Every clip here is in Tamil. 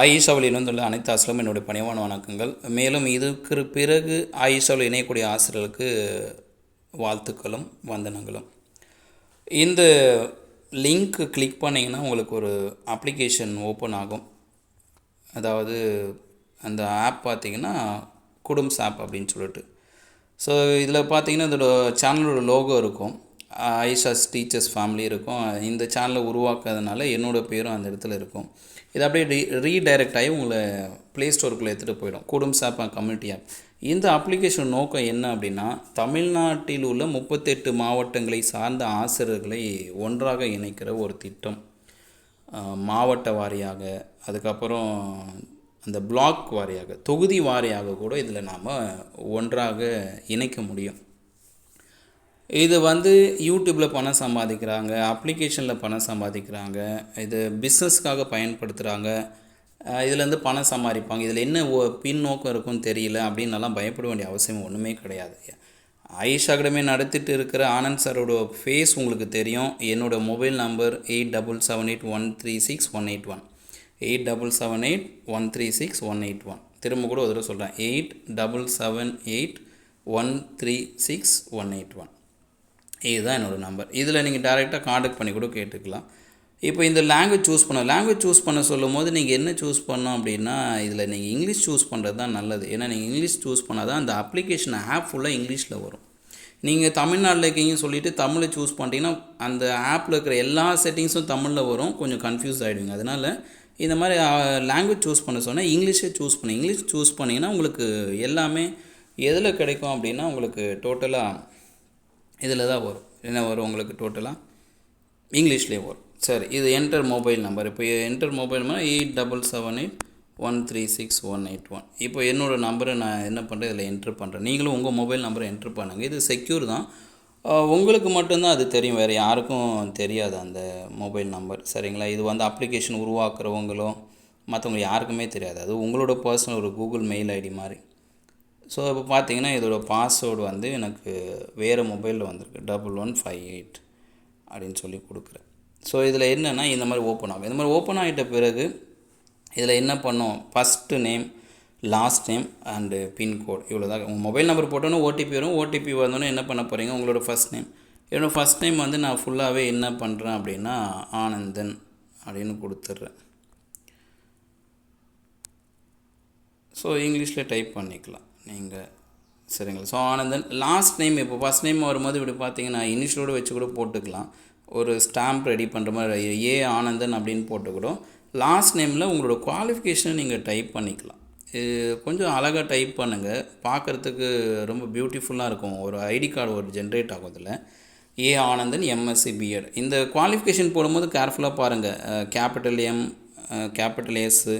ஆயிஷாவில் இணைந்துள்ள அனைத்து ஆசிரியரும் என்னுடைய பணிவான வணக்கங்கள். மேலும் இதுக்கு பிறகு ஆயிஷாவில் இணையக்கூடிய ஆசிரியர்களுக்கு வாழ்த்துக்களும் வந்தனங்களும். இந்த லிங்க் கிளிக் பண்ணிங்கன்னா உங்களுக்கு ஒரு அப்ளிகேஷன் ஓப்பன் ஆகும். அதாவது அந்த ஆப் பார்த்திங்கன்னா குடும்ஸ் ஆப் அப்படின்னு சொல்லிட்டு. ஸோ இதில் பார்த்தீங்கன்னா இதோட சேனலோட லோகோ இருக்கும். ஐஷாஸ் டீச்சர்ஸ் ஃபேமிலி இருக்கும். இந்த சேனலை உருவாக்குறதுனால என்னோடய பேரும் அந்த இடத்துல இருக்கும். இது அப்படியே ரீ ரீடைரக்ட் ஆகி உங்களை ப்ளே ஸ்டோருக்குள்ளே எடுத்துகிட்டு போயிடும். குடும்ப ஆப் கம்யூனிட்டி ஆப் இந்த அப்ளிகேஷன் நோக்கம் என்ன அப்படின்னா தமிழ்நாட்டில் உள்ள முப்பத்தெட்டு மாவட்டங்களை சார்ந்த ஆசிரியர்களை ஒன்றாக இணைக்கிற ஒரு திட்டம். மாவட்ட வாரியாக அதுக்கப்புறம் அந்த பிளாக் வாரியாக தொகுதி வாரியாக கூட இதில் நாம் ஒன்றாக இணைக்க முடியும். இது வந்து யூடியூப்பில் பணம் சம்பாதிக்கிறாங்க அப்ளிகேஷனில் பணம் சம்பாதிக்கிறாங்க இது பிஸ்னஸ்க்காக பயன்படுத்துகிறாங்க இதுலேருந்து பணம் சம்பாதிப்பாங்க. இதில் என்ன ஓ பின்னோக்கம் இருக்கும்னு தெரியல அப்படின்னலாம் பயப்பட வேண்டிய அவசியம் ஒன்றுமே கிடையாது. ஐஷா அகாடமி நடத்திட்டு இருக்கிற ஆனந்த் சாரோட ஃபேஸ் உங்களுக்கு தெரியும். என்னோடய mobile number eight double seven eight one three six one eight one. Eight double seven eight one three six one eight one. திரும்ப கூட ஒரு தடவை சொல்கிறேன் eight double seven eight one three six one eight one. இதுதான் என்னோடய நம்பர் இதில் நீங்கள் டேரெக்டாக காண்டாக்ட் பண்ணி கூட கேட்டுக்கலாம். இப்போ இந்த லாங்குவேஜ் சூஸ் பண்ண லாங்குவேஜ் சூஸ் பண்ண சொல்லும் போது நீங்கள் என்ன சூஸ் பண்ணோம் அப்படின்னா இதில் நீங்கள் இங்கிலீஷ் சூஸ் பண்ணுறது தான் நல்லது. ஏன்னா நீங்கள் இங்கிலீஷ் சூஸ் பண்ணால் தான் அந்த அப்ளிகேஷன் ஆப் ஃபுல்லாக இங்கிலீஷில் வரும். நீங்கள் தமிழ்நாட்டில் இருக்கீங்கன்னு சொல்லிட்டு தமிழை சூஸ் பண்ணிட்டீங்கன்னா அந்த ஆப்பில் இருக்கிற எல்லா செட்டிங்ஸும் தமிழில் வரும். கொஞ்சம் கன்ஃபியூஸ் ஆகிடுவீங்க அதனால் இந்த மாதிரி லாங்குவேஜ் சூஸ் பண்ண சொன்னால் இங்கிலீஷே சூஸ் பண்ணி இங்கிலீஷ் சூஸ் பண்ணிங்கன்னா உங்களுக்கு எல்லாமே எதில் கிடைக்கும் அப்படின்னா உங்களுக்கு டோட்டலாக இதில் தான் வரும். என்ன வரும் உங்களுக்கு டோட்டலாக இங்கிலீஷ்லேயே வரும். சரி இது என்டர் மொபைல் நம்பர் இப்போ enter mobile number eight double seven eight one three six one eight one. இப்போ என்னோடய நம்பரை நான் என்ன பண்ணுறேன் இதில் என்ட்ரு பண்ணுறேன் நீங்களும் உங்கள் மொபைல் நம்பரை என்ட்ரு பண்ணுங்கள் இது செக்யூர் தான். உங்களுக்கு மட்டும்தான் அது தெரியும். வேறு யாருக்கும் தெரியாது அந்த மொபைல் நம்பர் சரிங்களா? இது வந்து அப்ளிகேஷன் உருவாக்குறவங்களும் மற்றவங்க யாருக்குமே தெரியாது. அது உங்களோட பர்சனல் ஒரு கூகுள் மெயில் ஐடி மாதிரி. ஸோ இப்போ பார்த்தீங்கன்னா இதோட பாஸ்வேர்டு வந்து எனக்கு வேறு மொபைலில் வந்திருக்கு. டபுள் ஒன் ஃபைவ் எயிட் அப்படின்னு சொல்லி கொடுக்குறேன். ஸோ இதில் என்னென்னா இந்த மாதிரி ஓப்பன் ஆகும். இந்த மாதிரி ஓப்பன் ஆகிட்ட பிறகு இதில் என்ன பண்ணோம்? First name last name and pincode இவ்வளோ தான் உங்கள் மொபைல் நம்பர் போட்டோன்னே ஓடிபி வரும். ஓடிபி வந்தோன்னே என்ன பண்ண போகிறீங்க உங்களோட ஃபஸ்ட் நேம் என்னோடய ஃபஸ்ட் நேம் வந்து நான் ஃபுல்லாகவே என்ன பண்ணுறேன் அப்படின்னா ஆனந்தன் அப்படின்னு கொடுத்துட்றேன் ஸோ இங்கிலீஷில் டைப் பண்ணிக்கலாம். நீங்கள் சரிங்களா? ஸோ ஆனந்தன் லாஸ்ட் நேம் இப்போ ஃபஸ்ட் நேம் வரும்போது இப்படி பார்த்தீங்கன்னா இனிஷியலோடு வச்சு கூட போட்டுக்கலாம். ஒரு ஸ்டாம்ப் ரெடி பண்ணுற மாதிரி ஏ ஆனந்தன் அப்படின்னு போட்டு கூட லாஸ்ட் நேமில் உங்களோட குவாலிஃபிகேஷனை நீங்கள் டைப் பண்ணிக்கலாம். இது கொஞ்சம் அழகாக டைப் பண்ணுங்கள் பார்க்குறதுக்கு ரொம்ப பியூட்டிஃபுல்லாக இருக்கும். ஒரு ஐடி கார்டு ஒரு ஜென்ரேட் ஆகும் இதில் ஏ ஆனந்தன் எம்எஸ்சி பிஎட் இந்த குவாலிஃபிகேஷன் போடும்போது கேர்ஃபுல்லாக பாருங்கள் capital M capital S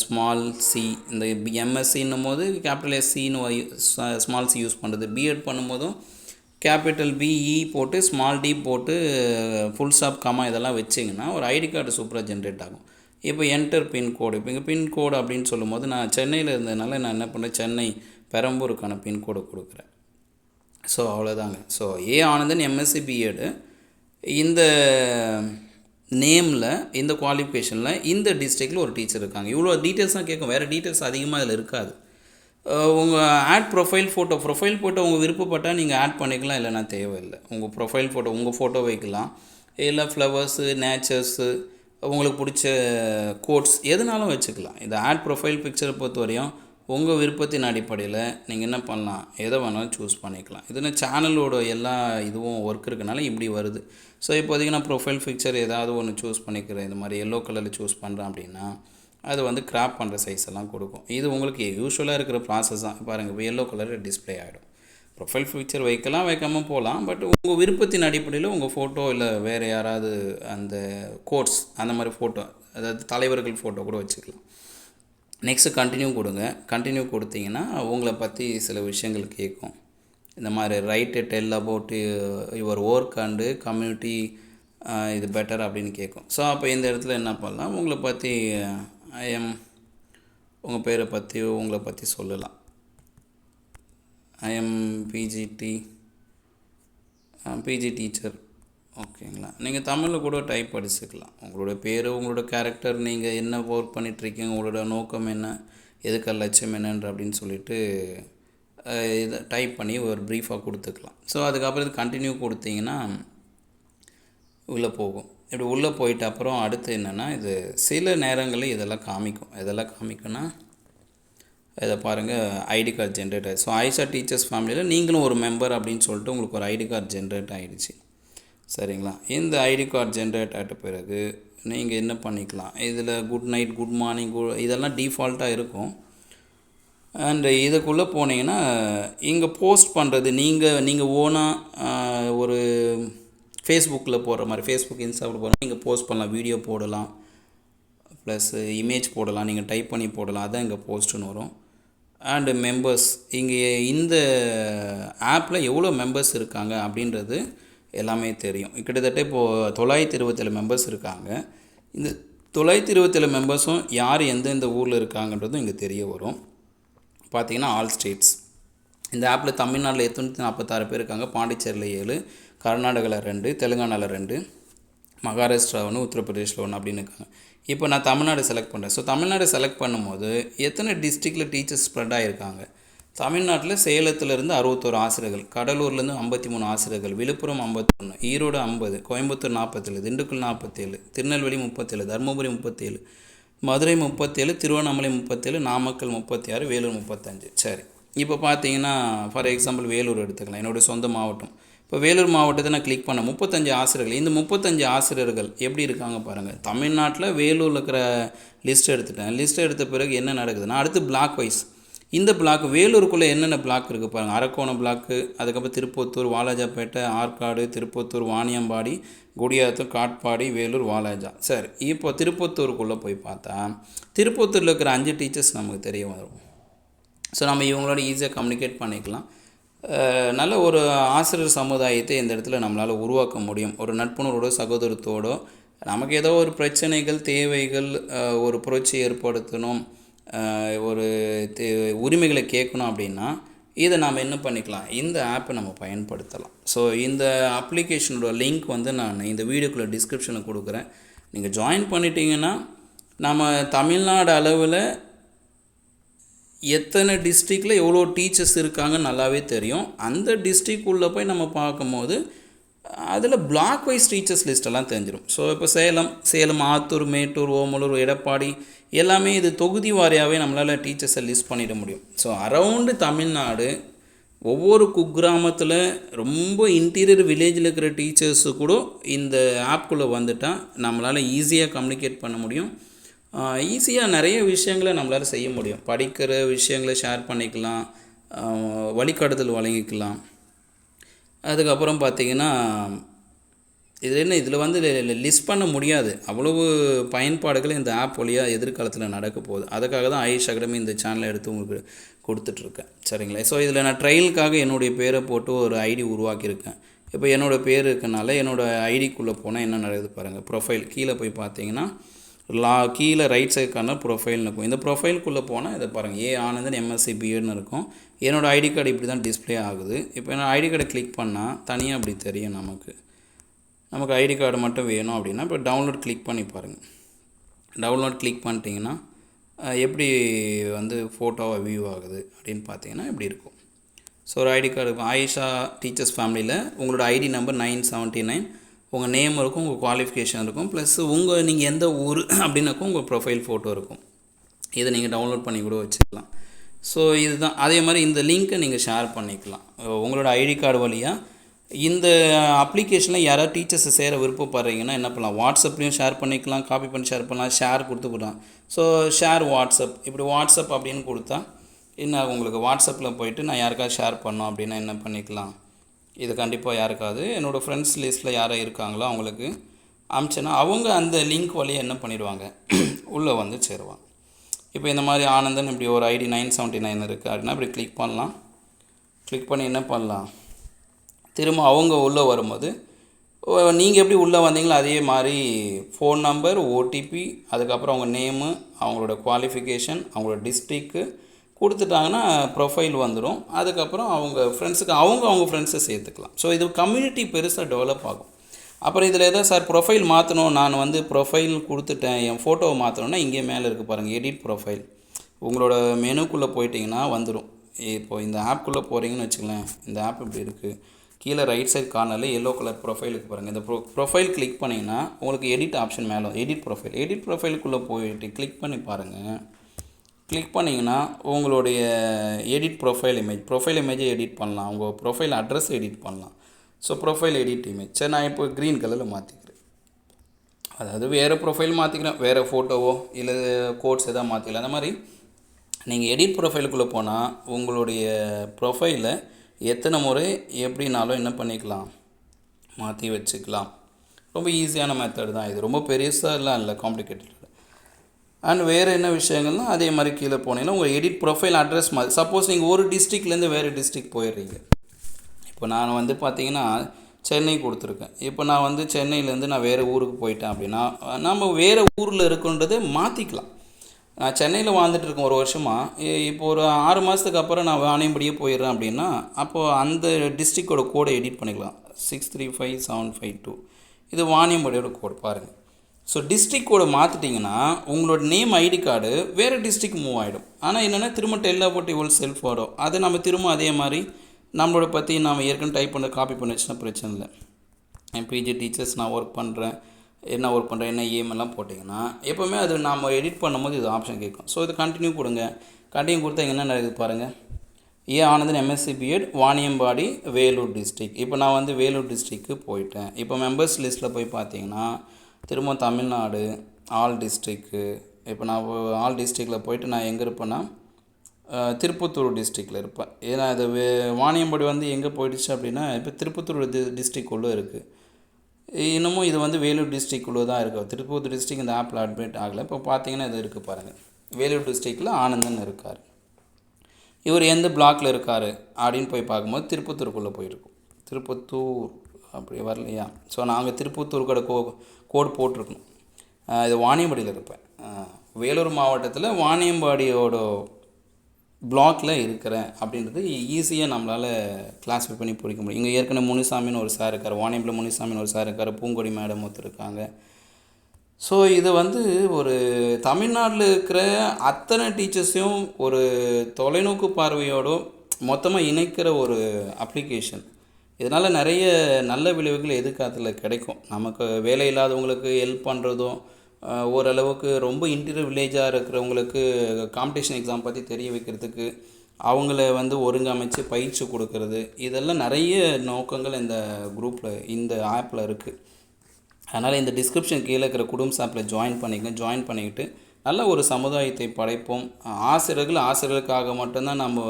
small C இந்த எம்எஸ்சின்னும் போது கேபிட்டல் எஸ்சின்னு ஸ்மால் சி யூஸ் பண்ணுறது பிஎட் பண்ணும்போதும் கேபிட்டல் பிஇ போட்டு ஸ்மால் டி போட்டு ஃபுல் ஸ்டாப் கமா இதெல்லாம் வச்சிங்கன்னா ஒரு ஐடி கார்டு சூப்பராக ஜென்ரேட் ஆகும். இப்போ என்டர் பின்கோடு இப்போ இங்கே பின்கோடு அப்படின்னு சொல்லும்போது நான் சென்னையில் இருந்ததுனால நான் என்ன பண்ணுறேன் சென்னை பெரம்பூருக்கான பின்கோடு கொடுக்குறேன். ஸோ அவ்வளோதாங்க so A Anandan MSc BEd இந்த நேமில் இந்த குவாலிஃபிகேஷனில் இந்த டிஸ்ட்ரிக்டில் ஒரு டீச்சர் இருக்காங்க. இவ்வளோ டீட்டெயில்ஸ் தான் கேட்கும். வேறு டீட்டெயில்ஸ் அதிகமாக இதில் இருக்காது. உங்கள் add profile photo profile photo உங்கள் விருப்பப்பட்டால் நீங்கள் ஆட் பண்ணிக்கலாம் இல்லைனா தேவையில்லை. உங்கள் ப்ரொஃபைல் ஃபோட்டோ உங்கள் ஃபோட்டோ வைக்கலாம். இல்லை ஃப்ளவர்ஸு நேச்சர்ஸு உங்களுக்கு பிடிச்ச கோட்ஸ் எதுனாலும் வச்சுக்கலாம். இந்த ஆட் ப்ரொஃபைல் பிக்சரை பொறுத்த வரையும் உங்கள் விருப்பத்தின் அடிப்படையில் நீங்கள் என்ன பண்ணலாம்? எதை வேணாலும் சூஸ் பண்ணிக்கலாம். இதுனா சேனலோட எல்லா இதுவும் ஒர்க் இருக்கனால இப்படி வருது. ஸோ இப்போதைக்கு நான் ப்ரொஃபைல் பிக்சர் ஏதாவது ஒன்று சூஸ் பண்ணிக்கிறேன். இந்த மாதிரி எல்லோ கலரில் சூஸ் பண்ணுறேன் அப்படின்னா அது வந்து கிராப் பண்ணுற சைஸ் எல்லாம் கொடுக்கும். இது உங்களுக்கு யூஸ்வலாக இருக்கிற ப்ராசஸ் தான். பாருங்கள் இப்போ எல்லோ கலரில் டிஸ்ப்ளே ஆகிடும் ப்ரொஃபைல் பிக்சர் வைக்கலாம் வைக்காமல் போகலாம். பட் உங்கள் விருப்பத்தின் அடிப்படையில் உங்கள் ஃபோட்டோ இல்லை வேறு யாராவது அந்த கோட்ஸ் அந்த மாதிரி ஃபோட்டோ அதாவது தலைவர்கள் ஃபோட்டோ கூட வச்சுக்கலாம். நெக்ஸ்ட்டு கண்டினியூ கொடுங்க. கண்டினியூ கொடுத்தீங்கன்னா உங்களை பற்றி சில விஷயங்கள் கேட்கும் இந்த மாதிரி write tell about your work and community இது பெட்டர் அப்படின்னு கேட்கும் ஸோ அப்போ இந்த இடத்துல என்ன பண்ணலாம்? உங்களை பற்றி ஐஎம் உங்கள் பேரை பற்றி உங்களை பற்றி சொல்லலாம். ஐஎம் பிஜிடி பிஜி டீச்சர் ஓகேங்களா. நீங்கள் தமிழில் கூட டைப் படிச்சுக்கலாம் உங்களோட பேர் உங்களோட கேரக்டர் நீங்கள் என்ன ஒர்க் பண்ணிகிட்ருக்கீங்க உங்களோட நோக்கம் என்ன எதுக்கு லட்சியம் என்னன்ற அப்படின்னு சொல்லிட்டு இதை டைப் பண்ணி ஒரு ப்ரீஃபாக கொடுத்துக்கலாம். ஸோ அதுக்கப்புறம் இது கண்டினியூ கொடுத்தீங்கன்னா உள்ளே போகும். இப்படி உள்ளே போயிட்ட அப்புறம் அடுத்து என்னென்னா இது சில நேரங்களில் இதெல்லாம் காமிக்கும். இதெல்லாம் காமிக்கும்னா இதை பாருங்கள் ஐடி கார்டு ஜென்ரேட் ஆகிடுச்சு ஸோ ஐசா டீச்சர்ஸ் ஃபேமிலியில் நீங்களும் ஒரு மெம்பர் அப்படின்னு சொல்லிட்டு உங்களுக்கு ஒரு ஐடி கார்டு ஜென்ரேட் ஆகிடுச்சு சரிங்களா? இந்த ஐடி கார்டு ஜென்ரேட் ஆகிட்ட பிறகு நீங்கள் என்ன பண்ணிக்கலாம்? இதில் குட் நைட் குட் மார்னிங் இதெல்லாம் டிஃபால்ட்டாக இருக்கும். அண்டு இதுக்குள்ளே போனீங்கன்னா இங்கே போஸ்ட் பண்ணுறது நீங்கள் நீங்கள் ஓனாக ஒரு ஃபேஸ்புக்கில் போடுற மாதிரி ஃபேஸ்புக் இன்ஸ்டாவில் போகிற நீங்கள் போஸ்ட் பண்ணலாம். வீடியோ போடலாம். ப்ளஸ் இமேஜ் போடலாம். நீங்கள் டைப் பண்ணி போடலாம். அதான் இங்கே போஸ்ட்டுன்னு வரும். அண்டு மெம்பர்ஸ் இங்கே இந்த ஆப்பில் எவ்வளோ மெம்பர்ஸ் இருக்காங்க அப்படின்றது எல்லாமே தெரியும். கிட்டத்தட்ட இப்போது தொள்ளாயிரத்தி இருபத்தேழு மெம்பர்ஸ் இருக்காங்க. இந்த தொள்ளாயிரத்தி இருபத்தேழு மெம்பர்ஸும் யார் எந்தெந்த ஊரில் இருக்காங்கன்றதும் இங்கே தெரிய வரும். பார்த்திங்கன்னா ஆல் ஸ்டேட்ஸ் இந்த ஆப்பில் தமிழ்நாட்டில் எட்நூற்றி நாற்பத்தாறு பேர் இருக்காங்க. பாண்டிச்சேரியில் ஏழு கர்நாடகாவில் ரெண்டு தெலுங்கானாவில் ரெண்டு மகாராஷ்டிரா ஒன்று உத்தரப்பிரதேஷில் ஒன்று அப்படின்னு இருக்காங்க. இப்போ நான் தமிழ்நாடு செலக்ட் பண்ணுறேன் ஸோ தமிழ்நாடு செலக்ட் பண்ணும்போது எத்தனை டிஸ்ட்ரிக்டில் டீச்சர்ஸ் ஸ்ப்ரெட் ஆகிருக்காங்க தமிழ்நாட்டில் சேலத்துலேருந்து அறுபத்தோரு ஆசிரியர்கள் கடலூர்லேருந்து ஐம்பத்தி மூணு ஆசிரியர்கள் விழுப்புரம் ஐம்பத்தொன்று ஈரோடு ஐம்பது கோயம்புத்தூர் நாற்பத்தேழு திண்டுக்கல் நாற்பத்தேழு திருநெல்வேலி முப்பத்தேழு தருமபுரி முப்பத்தேழு மதுரை முப்பத்தேழு திருவண்ணாமலை முப்பத்தேழு நாமக்கல் முப்பத்தி ஆறு வேலூர் முப்பத்தஞ்சு. சரி. இப்போ பார்த்தீங்கன்னா ஃபார் எக்ஸாம்பிள் வேலூர் எடுத்துக்கலாம். என்னோடய சொந்த மாவட்டம். இப்போ வேலூர் மாவட்டத்தை நான் கிளிக் பண்ண முப்பத்தஞ்சு ஆசிரியர்கள். இந்த முப்பத்தஞ்சு ஆசிரியர்கள் எப்படி இருக்காங்க பாருங்கள் தமிழ்நாட்டில் வேலூரில் இருக்கிற லிஸ்ட் எடுத்துட்டேன். லிஸ்ட் எடுத்த பிறகு என்ன நடக்குதுன்னா அடுத்து பிளாக் வைஸ் இந்த பிளாக் வேலூருக்குள்ளே என்னென்ன பிளாக் இருக்குது பாருங்கள் அரக்கோணம் பிளாக்கு அதுக்கப்புறம் திருப்பத்தூர் வாலாஜாப்பேட்டை ஆற்காடு திருப்பத்தூர் வாணியம்பாடி குடியாத்தம் காட்பாடி வேலூர் வாலாஜா. சரி இப்போ திருப்பத்தூருக்குள்ளே போய் பார்த்தா திருப்பத்தூரில் இருக்கிற அஞ்சு டீச்சர்ஸ் நமக்கு தெரிய வரும். ஸோ நம்ம இவங்களோட ஈஸியாக கம்யூனிகேட் பண்ணிக்கலாம். நல்ல ஒரு ஆசிரியர் சமுதாயத்தை இந்த இடத்துல நம்மளால் உருவாக்க முடியும். ஒரு நட்புணர்வோட சகோதரத்தோடோ நமக்கு ஏதோ ஒரு பிரச்சனைகள் தேவைகள் ஒரு புரட்சி ஏற்படுத்தணும். ஒரு தே- உரிமைகளை கேட்கணும் அப்படின்னா இதை நாம் என்ன பண்ணிக்கலாம்? இந்த ஆப்பை நம்ம பயன்படுத்தலாம். ஸோ இந்த அப்ளிகேஷனோட லிங்க் வந்து நான் இந்த வீடியோக்குள்ளே டிஸ்கிரிப்ஷனில் கொடுக்குறேன். நீங்கள் ஜாயின் பண்ணிட்டீங்கன்னா நம்ம தமிழ்நாடு அளவில் எத்தனை டிஸ்ட்ரிக்டில் எவ்வளோ டீச்சர்ஸ் இருக்காங்கன்னு நல்லாவே தெரியும். அந்த டிஸ்ட்ரிக் உள்ளே போய் நம்ம பார்க்கும்போது அதில் பிளாக் வைஸ் டீச்சர்ஸ் லிஸ்ட்டெல்லாம் தெரிஞ்சிடும் ஸோ இப்போ சேலம் சேலம் ஆத்தூர் மேட்டூர் ஓமலூர் எடப்பாடி எல்லாமே இது தொகுதி வாரியாகவே நம்மளால் டீச்சர்ஸை லிஸ்ட் பண்ணிட முடியும். ஸோ அரவுண்டு தமிழ்நாடு ஒவ்வொரு குக்கிராமத்தில் ரொம்ப இன்டீரியர் வில்லேஜில் இருக்கிற டீச்சர்ஸு கூட இந்த ஆப்குள்ளே வந்துட்டால் நம்மளால் ஈஸியாக கம்யூனிகேட் பண்ண முடியும். ஈஸியாக நிறைய விஷயங்களை நம்மளால் செய்ய முடியும். படிக்கிற விஷயங்களை ஷேர் பண்ணிக்கலாம். வழிகாட்டுதல் வழங்கிக்கலாம். அதுக்கப்புறம் பார்த்திங்கன்னா இது என்ன இதில் வந்து லிஸ்ட் பண்ண முடியாது. அவ்வளவு பயன்பாடுகள் இந்த ஆப் வழியாக எதிர்காலத்தில் நடக்க போகுது. அதுக்காக தான் ஆயுஷ் அகாடமி இந்த சேனலை எடுத்து உங்களுக்கு கொடுத்துட்ருக்கேன். சரிங்களா? ஸோ இதில் நான் ட்ரையலுக்காக என்னுடைய பேரை போட்டு ஒரு ஐடி உருவாக்கியிருக்கேன். இப்போ என்னோடய பேர் இருக்கனால என்னோடய ஐடிக்குள்ளே போனால் என்ன நடக்குது பாருங்கள் ப்ரொஃபைல் கீழே போய் பார்த்தீங்கன்னா லா கீழே ரைட் சைடுக்கான ப்ரொஃபைல்னு இருக்கும். இந்த ப்ரொஃபைலுக்குள்ளே போனால் இதை பாருங்கள் ஏ ஆனந்தன் எம்எஸ்சி பிஎட்னு இருக்கும். என்னோடய ஐடி கார்டு இப்படி தான் டிஸ்ப்ளே ஆகுது. இப்போ நான் ஐடி கார்டை கிளிக் பண்ணால் தனியாக அப்படி தெரியும் நமக்கு. நமக்கு ஐடி கார்டு மட்டும் வேணும் அப்படின்னா இப்போ டவுன்லோட் கிளிக் பண்ணி பாருங்கள் டவுன்லோட் கிளிக் பண்ணிட்டீங்கன்னா எப்படி வந்து ஃபோட்டோவாக வியூ ஆகுது அப்படின்னு பார்த்தீங்கன்னா இப்படி இருக்கும். ஸோ ஒரு ஐடி கார்டு இருக்கும். ஆயிஷா டீச்சர்ஸ் ஃபேமிலியில் உங்களோட ID number nine seventy nine உங்கள் நேம் இருக்கும் உங்கள் குவாலிஃபிகேஷன் இருக்கும். ப்ளஸ் உங்கள் நீங்கள் எந்த ஊர் அப்படின்னாக்கும் உங்கள் ப்ரொஃபைல் ஃபோட்டோ இருக்கும். இதை நீங்கள் டவுன்லோட் பண்ணி கூட வச்சுக்கலாம். ஸோ இதுதான் அதே மாதிரி இந்த லிங்க்கை நீங்கள் ஷேர் பண்ணிக்கலாம். உங்களோட ஐடி கார்டு வழியாக இந்த அப்ளிகேஷனில் யாராவது டீச்சர்ஸை சேர விருப்பப்படுறீங்கன்னா என்ன பண்ணலாம்? வாட்ஸ்அப்லேயும் ஷேர் பண்ணிக்கலாம் காப்பி பண்ணி ஷேர் பண்ணலாம் ஷேர் கொடுத்து போடலாம் ஸோ ஷேர் வாட்ஸ்அப் இப்படி வாட்ஸ்அப் அப்படின்னு கொடுத்தா என்ன உங்களுக்கு வாட்ஸ்அப்பில் போயிட்டு நான் யாருக்காவது ஷேர் பண்ணோம் அப்படின்னா என்ன பண்ணிக்கலாம்? இது கண்டிப்பாக யாருக்காவது என்னோடய ஃப்ரெண்ட்ஸ் லிஸ்ட்டில் யாரும் இருக்காங்களோ அவங்களுக்கு அமிச்சேன்னா அவங்க அந்த லிங்க் வழியாக என்ன பண்ணிடுவாங்க? உள்ளே வந்து சேருவாங்க. இப்போ இந்த மாதிரி ஆனந்தன் இப்படி ஒரு ஐடி நைன் செவன்ட்டி நைன் இருக்குது அப்படின்னா இப்படி கிளிக் பண்ணலாம். கிளிக் பண்ணி என்ன பண்ணலாம்? திரும்ப அவங்க உள்ளே வரும்போது நீங்கள் எப்படி உள்ளே வந்தீங்களோ அதே மாதிரி ஃபோன் நம்பர் ஓடிபி அதுக்கப்புறம் அவங்க நேமு அவங்களோட குவாலிஃபிகேஷன் அவங்களோட டிஸ்ட்ரிக்கு கொடுத்துட்டாங்கன்னா ப்ரொஃபைல் வந்துடும். அதுக்கப்புறம் அவங்க ஃப்ரெண்ட்ஸுக்கு அவங்க அவங்க ஃப்ரெண்ட்ஸை சேர்த்துக்கலாம். ஸோ இது கம்யூனிட்டி பெருசாக டெவலப் ஆகும். அப்புறம் இதில் எதோ சார் ப்ரொஃபைல் மாற்றணும் நான் வந்து ப்ரொஃபைல் கொடுத்துட்டேன். என் ஃபோட்டோவை மாற்றணுன்னா இங்கே மேலே இருக்குது பாருங்கள் எடிட் ப்ரொஃபைல் உங்களோட மெனுக்குள்ளே போயிட்டிங்கன்னா வந்துடும் இப்போது இந்த ஆப்குள்ளே போகிறீங்கன்னு வச்சுக்கலேன் இந்த ஆப் இப்படி இருக்குது கீழே ரைட் சைட் கார்னரில் எல்லோ கலர் ப்ரொஃபைலுக்கு பாருங்கள் இந்த ப்ரொ ப்ரொஃபைல் கிளிக் பண்ணிங்கன்னா உங்களுக்கு எடிட் ஆப்ஷன் மேலே எடிட் ப்ரொஃபைல் எடிட் ப்ரொஃபைலுக்குள்ளே போயிட்டு கிளிக் பண்ணி பாருங்கள் கிளிக் பண்ணிங்கன்னா உங்களுடைய எடிட் ப்ரொஃபைல் இமேஜ் ப்ரொஃபைல் இமேஜை எடிட் பண்ணலாம். உங்கள் ப்ரொஃபைல் அட்ரஸ் எடிட் பண்ணலாம். ஸோ ப்ரொஃபைல் எடிட் இமேஜ் சரி நான் இப்போ க்ரீன் கலரில் மாற்றிக்கிறேன் அதாவது வேறு ப்ரொஃபைல் மாற்றிக்கிறேன் வேறு ஃபோட்டோவோ இல்லை கோட்ஸ் எதாவது மாற்றிக்கலாம் அந்த மாதிரி நீங்கள் எடிட் ப்ரொஃபைலுக்குள்ளே போனால் உங்களுடைய ப்ரொஃபைலை எத்தனை முறை எப்படினாலும் என்ன பண்ணிக்கலாம்? மாற்றி வச்சுக்கலாம். ரொம்ப ஈஸியான மெத்தட் தான் இது. ரொம்ப பெருசாக எல்லாம் இல்லை காம்ப்ளிகேட்டட் அண்ட் வேறு என்ன விஷயங்கள்னா அதே மாதிரி கீழே போனீங்கன்னா உங்கள் எடிட் ப்ரொஃபைல் அட்ரஸ் மாதிரி சப்போஸ் நீங்கள் ஒரு டிஸ்ட்ரிக்ட்லேருந்து வேறு டிஸ்ட்ரிக் போயிடுறீங்க. இப்போ நான் வந்து பார்த்திங்கன்னா சென்னை கொடுத்துருக்கேன். இப்போ நான் வந்து சென்னையிலேருந்து நான் வேறு ஊருக்கு போயிட்டேன் அப்படின்னா நம்ம வேறு ஊரில் இருக்குன்றதை மாற்றிக்கலாம் நான் சென்னையில் வாழ்ந்துட்டு இருக்கேன் ஒரு வருஷமாக இப்போ ஒரு ஆறு மாதத்துக்கு அப்புறம் நான் வாணியம்படியே போயிடுறேன் அப்படின்னா அப்போது அந்த டிஸ்ட்ரிக்டோட கோடை எடிட் பண்ணிக்கலாம். Six three five seven five two இது வாணியம்படியோட கோடு பாருங்கள் ஸோ டிஸ்ட்ரிக் கோடை மாற்றிட்டிங்கன்னா உங்களோட நேம் ஐடி கார்டு வேறு டிஸ்ட்ரிக் மூவ் ஆகிடும் ஆனால் என்னென்னா திரும்ப டெல்லா போட்டி ஓல் செல்ஃப் வரும். அதை நம்ம திரும்ப அதே மாதிரி நம்மளோட பற்றி நாம் ஏற்கனவே டைப் பண்ண காப்பி பண்ணி வச்சுன்னா பிரச்சனை இல்லை. என் பிஜி டீச்சர்ஸ் நான் ஒர்க் பண்ணுறேன் என்ன ஒர்க் பண்ணுறேன் என்ன இஎம்எல்லாம் எல்லாம் போட்டிங்கன்னா எப்போவுமே அது நாம் எடிட் பண்ணும்போது இது ஆப்ஷன் கேட்கும். ஸோ இது கண்டினியூ கொடுங்க. கண்டினியூ கொடுத்தா என்ன நடக்குது பாருங்கள் A Anandan MSc BEd Vaniyambadi Vellore district இப்போ நான் வந்து வேலூர் டிஸ்ட்ரிக்கு போயிட்டேன். இப்போ மெம்பர்ஸ் லிஸ்ட்டில் போய் பார்த்தீங்கன்னா திரும்ப தமிழ்நாடு ஆல் டிஸ்ட்ரிக்கு இப்போ நான் ஆல் டிஸ்ட்ரிக்டில் போயிட்டு நான் எங்கே இருப்பேன்னா திருப்பத்தூர் டிஸ்ட்ரிக்டில் இருப்பேன். ஏன்னா அது வே- வாணியம்பாடி வந்து எங்கே போயிடுச்சு அப்படின்னா இப்போ திருப்பத்தூர் டி டிஸ்ட்ரிக் உள்ளே இருக்குது இன்னமும் இது வந்து வேலூர் டிஸ்ட்ரிக் உள்ள தான் இருக்குது திருப்பூர் டிஸ்ட்ரிக் இந்த ஆப்பில் அட்மிட் ஆகலை. இப்போ பார்த்தீங்கன்னா இது இருக்குது பாருங்கள் வேலூர் டிஸ்ட்ரிக்டில் ஆனந்தன் இருக்கார். இவர் எந்த பிளாக்கில் இருக்கார் அப்படின்னு போய் பார்க்கும்போது திருப்பத்தூருக்குள்ளே போயிருக்கும். திருப்பத்தூர் அப்படி வரலையா? ஸோ நாங்கள் திருப்பத்தூர் கூட கோ கோடு போட்டிருக்கணும். இது வாணியம்பாடியில் இருப்பேன். வேலூர் மாவட்டத்தில் வாணியம்பாடியோட பிளாக்ல இருக்கிறேன் அப்படின்றது ஈஸியாக நம்மளால் கிளாஸிஃபை பண்ணி பிடிக்க முடியும். இங்கே ஏற்கனவே முனிசாமின்னு ஒரு சார் இருக்கார். வாணியம்பில் முனிசாமின்னு ஒரு சார் இருக்கார். பூங்கொடி மேடம் ஒருத்தர் இருக்காங்க. ஸோ இது வந்து ஒரு தமிழ்நாட்டில் இருக்கிற அத்தனை டீச்சர்ஸையும் ஒரு தொலைநோக்கு பார்வையோட மொத்தமாக இணைக்கிற ஒரு அப்ளிகேஷன் இதனால் நிறைய நல்ல விளைவுகள் எதிர்காலத்தில் கிடைக்கும். நமக்கு வேலை இல்லாதவங்களுக்கு ஹெல்ப் பண்ணுறதும் ஓரளவுக்கு ரொம்ப இன்டீரியர் வில்லேஜாக இருக்கிறவங்களுக்கு காம்படிஷன் எக்ஸாம் பற்றி தெரிய வைக்கிறதுக்கு அவங்கள வந்து ஒருங்கமைச்சு பயிற்சி கொடுக்கறது இதெல்லாம் நிறைய நோக்கங்கள் இந்த குரூப்பில் இந்த ஆப்பில் இருக்குது அதனால் இந்த டிஸ்கிரிப்ஷன் கீழே இருக்கிற குடும்ப ஆப்பில் ஜாயின் பண்ணிக்கங்க. ஜாயின் பண்ணிக்கிட்டு நல்ல ஒரு சமுதாயத்தை படைப்போம். ஆசிரியர்கள் ஆசிரியர்களுக்காக மட்டும்தான் நம்ம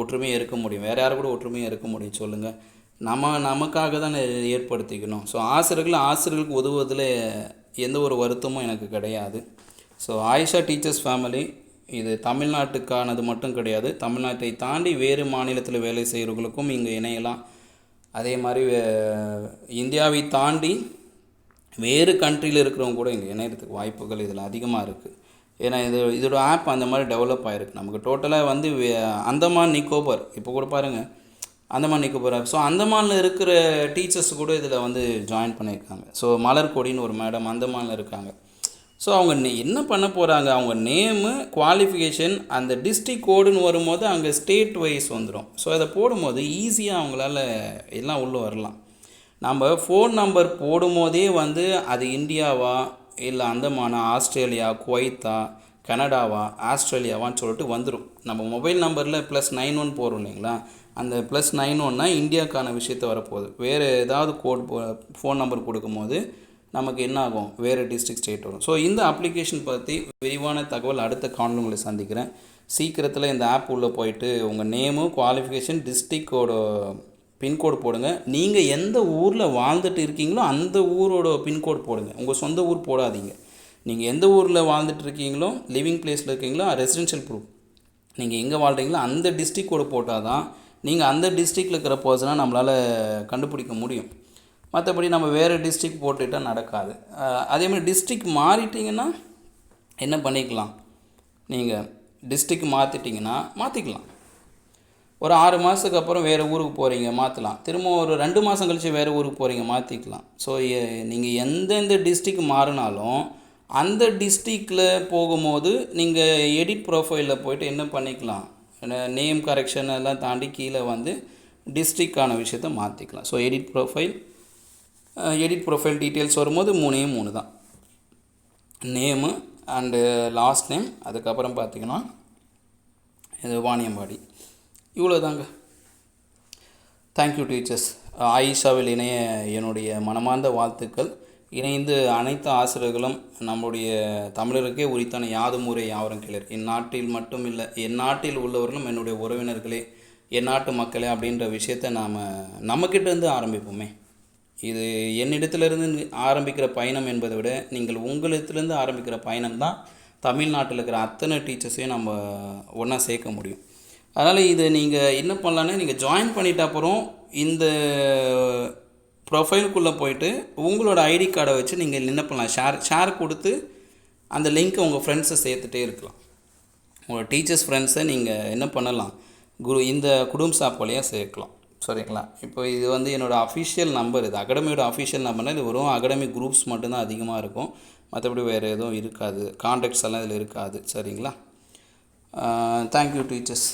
ஒற்றுமையாக இருக்க முடியும். வேறு யாரும் கூட ஒற்றுமையாக இருக்க முடியும் சொல்லுங்கள் நம்ம நமக்காக தான் ஏற்படுத்திக்கணும். ஸோ ஆசிரியர்கள் ஆசிரியர்களுக்கு உதவுவதில் எந்த ஒரு வருத்தமும் எனக்கு கிடையாது. ஸோ ஆயிஷா டீச்சர்ஸ் ஃபேமிலி இது தமிழ்நாட்டுக்கானது மட்டும் கிடையாது. தமிழ்நாட்டை தாண்டி வேறு மாநிலத்தில் வேலை செய்கிறவங்களுக்கும் இங்கே இணையலாம். அதே மாதிரி இந்தியாவை தாண்டி வேறு கண்ட்ரியில் இருக்கிறவங்க கூட இங்கே இணையறதுக்கு வாய்ப்புகள் இதில் அதிகமாக இருக்குது ஏன்னா இது இதோட ஆப் அந்த மாதிரி டெவலப் ஆகிருக்கு நமக்கு டோட்டலாக வந்து அந்தமான் நிக்கோபர் இப்போ கூட பாருங்கள் அந்தமான் நிக்கோபர் ஸோ அந்தமானில் இருக்கிற டீச்சர்ஸ் கூட இதில் வந்து ஜாயின் பண்ணியிருக்காங்க. ஸோ மலர்கொடின்னு ஒரு மேடம் அந்தமானில் இருக்காங்க. ஸோ அவங்க என்ன பண்ண போகிறாங்க அவங்க நேமு குவாலிஃபிகேஷன் அந்த டிஸ்ட்ரிக் கோடுன்னு வரும்போது அங்கே ஸ்டேட் வைஸ் வந்துடும் ஸோ அதை போடும்போது ஈஸியாக அவங்களால எல்லாம் உள்ளே வரலாம். நம்ம ஃபோன் நம்பர் போடும்போதே வந்து அது இந்தியாவா? இல்லை அந்தமானா ஆஸ்திரேலியா குவைத்தா கனடாவா? ஆஸ்திரேலியாவான்னு சொல்லிட்டு வந்துடும் நம்ம மொபைல் நம்பரில் ப்ளஸ் நைன் ஒன் போகிறோம் இல்லைங்களா? அந்த ப்ளஸ் நைன் ஒன்னா இந்தியாவுக்கான விஷயத்த வரப்போகுது. வேறு ஏதாவது கோட் ஃபோன் நம்பர் கொடுக்கும்போது நமக்கு என்ன ஆகும்? வேறு டிஸ்ட்ரிக்ட் ஸ்டேட் வரும். ஸோ இந்த அப்ளிகேஷன் பற்றி விரிவான தகவல் அடுத்த காணொலி உங்களை சந்திக்கிறேன். சீக்கிரத்தில் இந்த ஆப் உள்ளே போயிட்டு உங்கள் நேமு குவாலிஃபிகேஷன் டிஸ்ட்ரிக்டோட பின்கோடு போடுங்க. நீங்கள் எந்த ஊரில் வாழ்ந்துட்டு இருக்கீங்களோ அந்த ஊரோட பின்கோடு போடுங்க. உங்கள் சொந்த ஊர் போடாதீங்க. நீங்கள் எந்த ஊரில் வாழ்ந்துட்டு இருக்கீங்களோ லிவிங் பிளேஸில் இருக்கீங்களோ ரெசிடென்ஷியல் ப்ரூஃப் நீங்கள் எங்கே வாழ்கிறீங்களோ அந்த டிஸ்ட்ரிக்டோடு போட்டால் தான் நீங்கள் அந்த டிஸ்ட்ரிக்டில் இருக்கிற பர்சனாக நம்மளால் கண்டுபிடிக்க முடியும். மற்றபடி நம்ம வேறு டிஸ்ட்ரிக் போட்டுட்டால் நடக்காது. அதே மாதிரி டிஸ்ட்ரிக் மாறிட்டீங்கன்னா என்ன பண்ணிக்கலாம்? நீங்கள் டிஸ்ட்ரிக் மாற்றிட்டிங்கன்னா மாற்றிக்கலாம் ஒரு ஆறு மாதத்துக்கு அப்புறம் வேறு ஊருக்கு போகிறீங்க மாற்றலாம் திரும்ப ஒரு ரெண்டு மாதம் கழித்து வேறு ஊருக்கு போகிறீங்க மாற்றிக்கலாம் ஸோ நீங்கள் எந்தெந்த டிஸ்ட்ரிக் மாறினாலும் அந்த டிஸ்ட்ரிக்டில் போகும்போது நீங்கள் எடிட் ப்ரொஃபைலில் போயிட்டு என்ன பண்ணிக்கலாம்? நேம் கரெக்ஷன் எல்லாம் தாண்டி கீழே வந்து டிஸ்ட்ரிக்டான விஷயத்த மாற்றிக்கலாம் so edit profile edit profile details வரும்போது மூணே மூணு தான். நேமு அண்டு லாஸ்ட் நேம் அதுக்கப்புறம் பார்த்தீங்கன்னா இது வாணியம்பாடி. இவ்வளோ தாங்க தேங்க்யூ டீச்சர்ஸ் ஆயிஷாவில் இணைய என்னுடைய மனமார்ந்த வாழ்த்துக்கள். இணைந்து அனைத்து ஆசிரியர்களும் நம்முடைய தமிழருக்கே உரித்தான யாதும் ஊரே யாவரும் கிளர். இந்நாட்டில் மட்டும் இல்லை என் நாட்டில் உள்ளவர்களும் என்னுடைய உறவினர்களே என் நாட்டு மக்களே அப்படின்ற விஷயத்தை நாம் நம்மக்கிட்ட இருந்து ஆரம்பிப்போமே. இது என்னிடத்திலிருந்து ஆரம்பிக்கிற பயணம் என்பதை விட நீங்கள் உங்களிடத்துலேருந்து ஆரம்பிக்கிற பயணம் தான் தமிழ்நாட்டில் இருக்கிற அத்தனை டீச்சர்ஸையும் நம்ம ஒன்றா சேர்க்க முடியும். அதனால் இது நீங்கள் என்ன பண்ணலான்னா நீங்கள் ஜாயின் பண்ணிட்ட அப்புறம் இந்த ப்ரொஃபைலுக்குள்ளே போயிட்டு உங்களோட ஐடி கார்டை வச்சு நீங்கள் என்ன பண்ணலாம்? ஷேர் ஷேர் கொடுத்து அந்த லிங்க்கை உங்கள் ஃப்ரெண்ட்ஸை சேர்த்துட்டே இருக்கலாம். உங்களோட டீச்சர்ஸ் ஃப்ரெண்ட்ஸை நீங்கள் என்ன பண்ணலாம்? குரு இந்த குடும்ப சாப் வழியாக சேர்க்கலாம். சரிங்களா? இப்போ இது வந்து என்னோடய அஃபிஷியல் நம்பர் இது. அகாடமியோட அஃபிஷியல் நம்பர்னால் இது வெறும் அகாடமி குரூப்ஸ் மட்டும்தான் அதிகமாக இருக்கும். மற்றபடி வேறு எதுவும் இருக்காது. கான்டாக்ட்ஸ் எல்லாம் இதில் இருக்காது. சரிங்களா? Thank you teachers